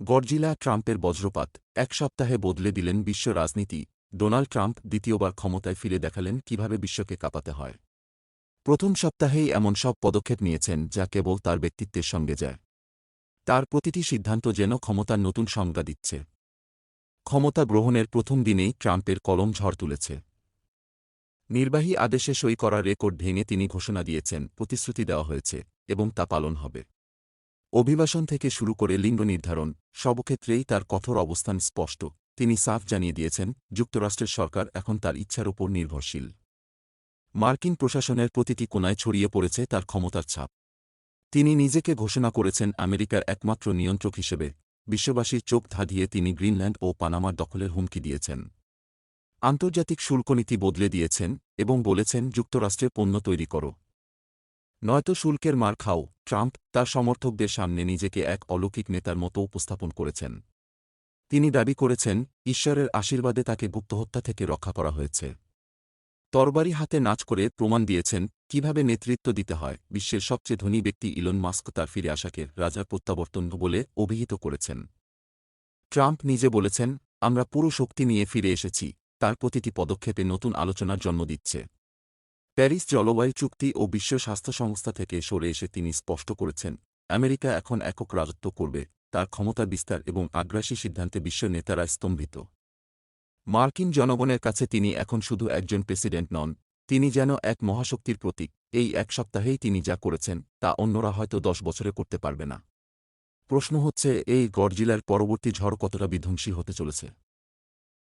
Godzilla ট্রাম্পের বজ্রপাত এক সপ্তাহে বদলে দিলেন বিশ্ব রাজনীতি। ডোনাল্ড ট্রাম্প দ্বিতীয়বার ক্ষমতায় ফিরে দেখালেন কীভাবে বিশ্বকে কাঁপাতে হয়। প্রথম সপ্তাহেই এমন সব পদক্ষেপ নিয়েছেন যা কেবল তার ব্যক্তিত্বের সঙ্গে যায়। তার প্রতিটি সিদ্ধান্ত যেন ক্ষমতার নতুন সংজ্ঞা দিচ্ছে। ক্ষমতা গ্রহণের প্রথম দিনেই ট্রাম্পের কলম ঝড় তুলেছে। নির্বাহী আদেশে সই করা রেকর্ড ভেঙে তিনি ঘোষণা দিয়েছেন, প্রতিশ্রুতি দেওয়া হয়েছে এবং তা পালন হবে। অভিবাসন থেকে শুরু করে লিঙ্গ নির্ধারণ সবক্ষেত্রেই তার কঠোর অবস্থান স্পষ্ট। তিনি সাফ জানিয়ে দিয়েছেন, যুক্তরাষ্ট্রের সরকার এখন তার ইচ্ছার ওপর নির্ভরশীল। মার্কিন প্রশাসনের প্রতিটি কোনায় ছড়িয়ে পড়েছে তার ক্ষমতার ছাপ। তিনি নিজেকে ঘোষণা করেছেন আমেরিকার একমাত্র নিয়ন্ত্রক হিসেবে। বিশ্ববাসীর চোখ ধাঁধিয়ে তিনি গ্রিনল্যান্ড ও পানামার দখলের হুমকি দিয়েছেন। আন্তর্জাতিক শুল্কনীতি বদলে দিয়েছেন এবং বলেছেন, যুক্তরাষ্ট্রে পণ্য তৈরি করো। নয়তো শুল্কের মার খাও, ট্রাম্প তার সমর্থকদের সামনে নিজেকে এক অলৌকিক নেতার মতো উপস্থাপন করেছেন। তিনি দাবি করেছেন, ঈশ্বরের আশীর্বাদে তাকে গুপ্তহত্যা থেকে রক্ষা করা হয়েছে। তরবারি হাতে নাচ করে প্রমাণ দিয়েছেন, কীভাবে নেতৃত্ব দিতে হয়, বিশ্বের সবচেয়ে ধনী ব্যক্তি ইলন মাস্ক তার ফিরে আসাকে রাজার প্রত্যাবর্তন বলে অভিহিত করেছেন। ট্রাম্প নিজে বলেছেন, আমরা পুরো শক্তি নিয়ে ফিরে এসেছি, তার প্রতিটি পদক্ষেপে নতুন আলোচনার জন্ম দিচ্ছে। প্যারিস জলবায়ু চুক্তি ও বিশ্ব স্বাস্থ্য সংস্থা থেকে সরে এসে তিনি স্পষ্ট করেছেন, আমেরিকা এখন একক রাজত্ব করবে, তার ক্ষমতা বিস্তার এবং আগ্রাসী সিদ্ধান্তে বিশ্ব নেতারা স্তম্ভিত। মার্কিন জনগণের কাছে তিনি এখন শুধু একজন প্রেসিডেন্ট নন, তিনি যেন এক মহাশক্তির প্রতীক, এই এক সপ্তাহেই তিনি যা করেছেন, তা অন্যরা হয়তো দশ বছরে করতে পারবে না। প্রশ্ন হচ্ছে, এই গডজিলার পরবর্তী ঝড় কতটা বিধ্বংসী হতে চলেছে?